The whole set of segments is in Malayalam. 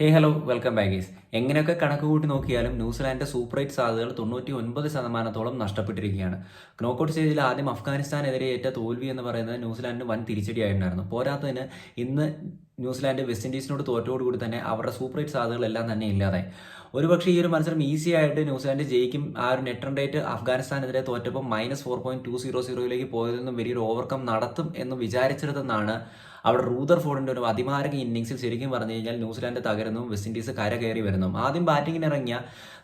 ഹേ ഹലോ വെൽക്കം ബാഗേസ് എങ്ങനെയൊക്കെ കണക്ക് കൂട്ടി നോക്കിയാലും ന്യൂസിലാൻഡിന്റെ സൂപ്പർ എയ്റ്റ് സാധ്യതകൾ തൊണ്ണൂറ്റി ഒൻപത് ശതമാനത്തോളം നഷ്ടപ്പെട്ടിരിക്കുകയാണ്. നോക്കൌട്ട് സ്റ്റേജിൽ ആദ്യം അഫ്ഗാനിസ്ഥാനെതിരെ ഏറ്റ തോൽവി എന്ന് പറയുന്നത് ന്യൂസിലാൻഡിന് വൻ തിരിച്ചടിയായിട്ടുണ്ടായിരുന്നു. പോരാത്തതിന് ഇന്ന് ന്യൂസിലാൻഡ് വെസ്റ്റ് ഇൻഡീസിനോട് തോറ്റോടുകൂടി തന്നെ അവരുടെ സൂപ്പർ എയ്റ്റ് സാധ്യതകളെല്ലാം തന്നെ ഇല്ലാതെ ഒരുപക്ഷെ ഈ ഒരു മത്സരം ഈസി ആയിട്ട് ന്യൂസിലാൻഡ് ജയിക്കും ആ ഒരു നെറ്റ് റൺ റേറ്റ് അഫ്ഗാനിസ്ഥാനെതിരെ തോറ്റപ്പോൾ minus four point two zero സീറോയിലേക്ക് പോയതിൽ നിന്നും വലിയൊരു ഓവർകം നടത്തും എന്ന് വിചാരിച്ചിരുന്നെന്നാണ് അവിടെ റൂദർ ഫോർഡിന്റെ ഒരു അതിമാരക ഇന്നിങ്സിൽ ശരിക്കും പറഞ്ഞു കഴിഞ്ഞാൽ ന്യൂസിലാൻഡ് തകരുന്നു വെസ്റ്റ് ഇൻഡീസ് കര കയറി വരുന്നു. ആദ്യം ബാറ്റിങ്ങിന് ഇറങ്ങിയ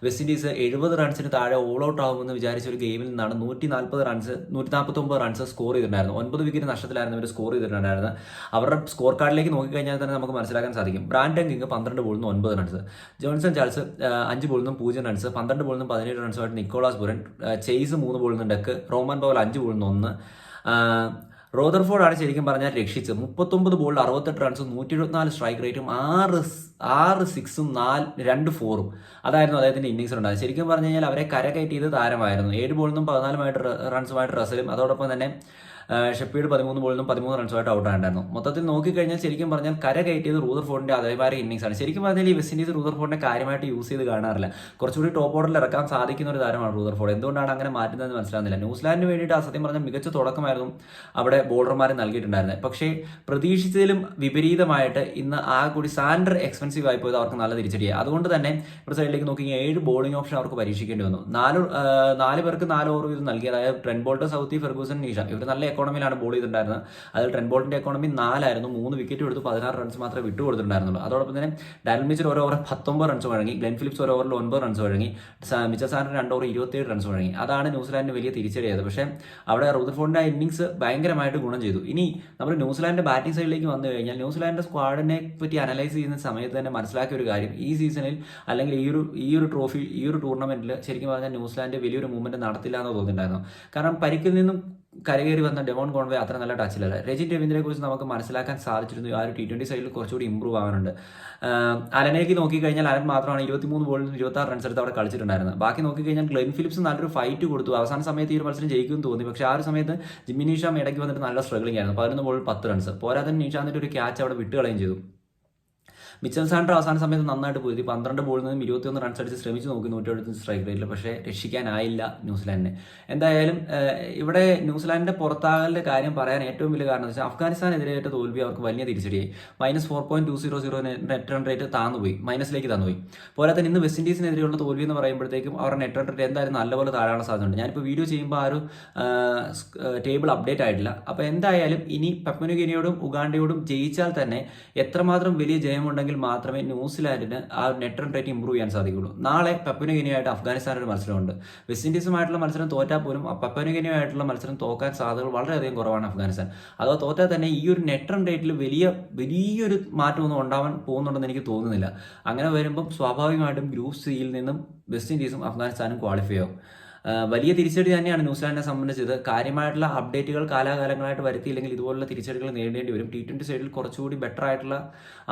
വെസ്റ്റ് ഇൻഡീസ് എഴുപത് റൺസിന് താഴെ ഓൾ ഔട്ട് ആകുമെന്ന് വിചാരിച്ച ഒരു ഗെയിമിൽ നിന്നാണ് നൂറ്റി നാൽപ്പത് റൺസ് നൂറ്റി നാൽപ്പത്തി ഒമ്പത് റൺസ് സ്കോർ ചെയ്തിട്ടുണ്ടായിരുന്നു ഒൻപത് വിക്കറ്റ് നഷ്ടത്തിലായിരുന്നു ഇവർ സ്കോർ ചെയ്തിട്ടുണ്ടായിരുന്നത്. അവരുടെ സ്കോർ കാർഡിലേക്ക് നോക്കിക്കഴിഞ്ഞാൽ തന്നെ നമുക്ക് മനസ്സിലാക്കാൻ സാധിക്കും. ബ്രാൻഡൻ കിങ് പന്ത്രണ്ട് ബോളിൽ ഒൻപത് റൺസ് ജോൺസൺ ചാൾസ് അഞ്ച് ബോളിൽ പൂജ്യം റൺസ് പന്ത്രണ്ട് ബോളിൽ നിന്നും പതിനേഴ് റൺസുമായിട്ട് നിക്കോളാസ് ബുരൻ ചെയ്സ് മൂന്ന് ബോളിൽ ഡെക്ക് റോമൻ പവൽ അഞ്ച് ബോളിൽ ഒന്ന് റോദർഫോർഡാണ് ശരിക്കും പറഞ്ഞാൽ രക്ഷിച്ചത്. മുപ്പത്തൊമ്പത് ബോളിൽ അറുപത്തെട്ട് റൺസും നൂറ്റി എഴുപത്തിനാല് സ്ട്രൈക്ക് റേറ്റും ആറ് ആറ് സിക്സും നാല് രണ്ട് ഫോറും അതായിരുന്നു അദ്ദേഹത്തിന്റെ ഇന്നിങ്സ് ഉണ്ടായത് ശരിക്കും പറഞ്ഞു കഴിഞ്ഞാൽ അവരെ കരകയറ്റിയത് താരമായിരുന്നു. ഏഴ് ബോളിൽ നിന്നും പതിനാലുമായിട്ട് റൺസുമായിട്ട് റസലും അതോടൊപ്പം തന്നെ ഷെപ്പീഡ് പതിമൂന്ന് ബോളിനും പതിമൂന്ന് റൺസുമായിട്ട് ഔട്ട് ആയിട്ടുണ്ടായിരുന്നു മൊത്തത്തിൽ നോക്കിക്കഴിഞ്ഞാൽ ശരിക്കും പറഞ്ഞാൽ കര കയറ്റിയത് റൂദർഫോർഡിന്റെ അതേമാതിരി ഇന്നിങ്സ് ആണ്. ശരിക്കും പറഞ്ഞാൽ ഈ വെസ്റ്റ് ഇൻഡീസ് റൂദർ ഫോണിനെ കാര്യമായിട്ട് യൂസ് ചെയ്ത് കാണാറില്ല. കുറച്ചുകൂടി ടോപ്പ് ഓർഡറിൽ ഇറക്കാൻ സാധിക്കുന്ന ഒരു താരമാണ് റൂദർ ഫോൺ എന്തുകൊണ്ടാണ് അങ്ങനെ മാറ്റുന്നതെന്ന് മനസ്സിലാകുന്നില്ല ന്യൂസിലാൻഡിന് വേണ്ടിയിട്ട് ആ സത്യം പറഞ്ഞാൽ മികച്ച തുടക്കമായിരുന്നു അവിടെ ബോളർമാരെ നൽകിയിട്ടുണ്ടായിരുന്നത്. പക്ഷേ പ്രതീക്ഷിച്ചതിലും വിപരീതമായിട്ട് ഇന്ന് ആ കൂടി സാൻഡർ എക്സ്പെൻസീവ് ആയി പോയത് അവർക്ക് നല്ല തിരിച്ചടിയായി. അതുകൊണ്ട് തന്നെ ഇവിടെ സൈഡിലേക്ക് നോക്കി ഏഴ് ബോളിംഗ് ഓപ്ഷൻ അവർക്ക് പരീക്ഷിക്കേണ്ടി വന്നു. നാല് നാല് പേർക്ക് നാല് ഓവർ വീതം നൽകി. അതായത് Trent Boult Southee Ferguson Neesham. ഇവർ നല്ല എക്കോണമിയിലാണ് ബോൾ ചെയ്തിട്ടുണ്ടായിരുന്നത്. അതിൽ ട്രെൻ ബോൾട്ടിന്റെ എക്കോണമി നാലായിരുന്നു. മൂന്ന് വിക്കറ്റ് എടുത്ത് പതിനാറ് റൺസ് മാത്രമേ വിട്ടു കൊടുത്തിട്ടുണ്ടായിരുന്നുള്ളൂ. അതോടൊപ്പം തന്നെ ഡാരൽ മിച്ചർ ഒരു ഓവർ പത്തൊമ്പത് റൺസ് വഴങ്ങി. ഗ്ലെൻ ഫിലിപ്സ് ഒരു ഓവറിൽ ഒൻപത് റൺസ് വഴങ്ങി. മിച്ച സാറിന് രണ്ട് ഓവർ ഇരുപത്തിയേഴ് റൺസ് വഴങ്ങി. അതാണ് ന്യൂസിലാൻഡിന് വലിയ തിരിച്ചടിയായത്. പക്ഷേ അവിടെ റൂദർഫോർഡിന്റെ ഇന്നിങ്സ് ഭയങ്കരമായിട്ട് ഗുണം ചെയ്തു. ഇനി നമ്മൾ ന്യൂസിലാൻഡ് ബാറ്റിംഗ് സൈഡിലേക്ക് വന്നു കഴിഞ്ഞാൽ ന്യൂസിലാൻഡ് സ്ക്വാഡിനെ പറ്റി അനലൈസ് ചെയ്യുന്ന സമയത്ത് തന്നെ മനസ്സിലാക്കിയ ഒരു കാര്യം. ഈ സീസണിൽ അല്ലെങ്കിൽ ഈ ഒരു ഈ ഒരു ട്രോഫി ഈ ഒരു ടൂർണമെന്റിൽ ശരിക്കും പറഞ്ഞാൽ ന്യൂസിലാൻഡ് വലിയൊരു മൂവ്മെന്റ് നടത്തില്ല എന്ന് തോന്നിയിട്ടുണ്ടായിരുന്നു. കാരണം പരിക്കിൽ നിന്നും കരകയറി വന്ന ഡെവോൺ കോൺവേ അത്ര നല്ല ടച്ചിലല്ല രജിൻ രവീന്ദ്രനെ കുറിച്ച് നമുക്ക് മനസ്സിലാക്കാൻ സാധിച്ചിരുന്നു. ആ ഒരു ടി ട്വന്റി സൈഡിൽ കുറച്ചുകൂടി ഇമ്പ്രൂവ് ആവാനുണ്ട്. അലനേക്ക് നോക്കിക്കഴിഞ്ഞാൽ അലൻ മാത്രമാണ് ഇരുപത്തിമൂന്ന് ബോളിൽ നിന്ന് ഇരുപത്തി റൺസ് എടുത്ത് അവിടെ കളിച്ചിട്ടുണ്ടായിരുന്നത്. ബാക്കി നോക്കിക്കഴിഞ്ഞാൽ ഗ്ലെൻ ഫിലിപ്സ് നല്ലൊരു ഫൈറ്റ് കൊടുത്തു. അവസാന സമയത്ത് ഈ ഒരു മത്സരം ജയിക്കുമെന്ന് തോന്നി. പക്ഷേ ആ ഒരു സമയത്ത് ജിമ്മി നിഷാം ഇടയ്ക്ക് വന്നിട്ട് നല്ല സ്ട്രഗ്ലിംഗ് ആയിരുന്നു. പതിനൊന്ന് ബോളിൽ പത്ത് റൺസ് പോരാതെ നിഷാന്തിന്റെ ഒരു ക്യാച്ച് അവിടെ വിട്ടുകളയും ചെയ്തു. മിച്ചൽ സാൻഡർ അവസാന സമയത്ത് നന്നായിട്ട് പോയി. പന്ത്രണ്ട് ബോളിൽ നിന്നും ഇരുപത്തിയൊന്ന് റൺസ് അടിച്ച് ശ്രമിച്ചു നോക്കി നൂറ്റി എഴുപത്തി സ്ട്രൈക്ക് റേറ്റിൽ പക്ഷേ രക്ഷിക്കാനായില്ല ന്യൂസിലാൻഡിനെ. എന്തായാലും ഇവിടെ ന്യൂസിലാൻഡിന്റെ പുറത്താകലിന്റെ കാര്യം പറയാൻ ഏറ്റവും വലിയ കാരണം വെച്ചാൽ അഫ്ഗാനിസ്ഥാനെതിരായിട്ട് തോൽവി അവർക്ക് വലിയ തിരിച്ചടിയായി. Minus four point two zero zero net run rate താന്നുപോയി മൈനസിലേക്ക് താന്നുപോയി പോരാതെ ഇന്ന് വെസ്റ്റ് ഇൻഡീസിനെതിരെയുള്ള തോൽവി എന്ന് പറയുമ്പോഴത്തേക്കും അവരുടെ നെറ്റ് റൺ റേറ്റ് എന്തായാലും നല്ലപോലെ താഴാനുള്ള സാധ്യതയുണ്ട്. ഞാനിപ്പോൾ വീഡിയോ ചെയ്യുമ്പോൾ ആ ഒരു ടേബിൾ അപ്ഡേറ്റ് ആയിട്ടില്ല. അപ്പോൾ എന്തായാലും ഇനി പപ്മനുഗിനിയോടും ഉഗാണ്ടയോടും ജയിച്ചാൽ തന്നെ എത്രമാത്രം വലിയ ജയമുണ്ടെങ്കിൽ മാത്രമേ ന്യൂസിലാൻഡിന് ആ നെറ്റ് റേറ്റ് ഇമ്പ്രൂവ് ചെയ്യാൻ സാധിക്കുള്ളൂ. നാളെ പപ്പനുഗിനിയായിട്ട് അഫ്ഗാനിസ്ഥാനൊരു മത്സരമുണ്ട്. വെസ്റ്റ് ഇൻഡീസുമായിട്ടുള്ള മത്സരം തോറ്റാൽ പോലും പപ്പനുഗിനിയുമായിട്ടുള്ള മത്സരം തോക്കാൻ സാധ്യതകൾ വളരെയധികം കുറവാണ് അഫ്ഗാനിസ്ഥാൻ. അതോ തോറ്റാൽ തന്നെ ഈ ഒരു നെറ്റ് റേറ്റിൽ വലിയ വലിയൊരു മാറ്റമൊന്നും ഉണ്ടാവാൻ പോകുന്നുണ്ടെന്ന് എനിക്ക് തോന്നുന്നില്ല. അങ്ങനെ വരുമ്പം സ്വാഭാവികമായിട്ടും ഗ്രൂപ്പ് സിയിൽ നിന്നും വെസ്റ്റ് ഇൻഡീസും അഫ്ഗാനിസ്ഥാനും ക്വാളിഫൈ ആവും. വലിയ തിരിച്ചടി തന്നെയാണ് ന്യൂസിലാൻഡിനെ സംബന്ധിച്ചത് കാര്യമായിട്ടുള്ള അപ്ഡേറ്റുകൾ കാലാകാലങ്ങളായിട്ട് വരുത്തിയില്ലെങ്കിൽ ഇതുപോലുള്ള തിരിച്ചടികൾ നേടേണ്ടി വരും. ടി ട്വന്റി സൈഡിൽ കുറച്ചുകൂടി ബെറ്റർ ആയിട്ടുള്ള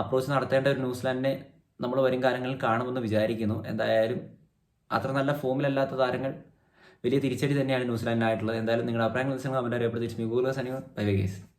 അപ്രോച്ച് നടത്തേണ്ട ഒരു ന്യൂസിലാൻഡിനെ നമ്മൾ വരും കാലങ്ങളിൽ കാണുമെന്ന് വിചാരിക്കുന്നു. എന്തായാലും അത്ര നല്ല ഫോമിലല്ലാത്ത താരങ്ങൾ വലിയ തിരിച്ചടി തന്നെയാണ് ന്യൂസിലാൻഡിനായിട്ടുള്ളത്. എന്തായാലും നിങ്ങളുടെ അഭിപ്രായങ്ങൾ കമന്റ് അറിയപ്പെടുത്തി ബൈ ബൈ ഗേസ്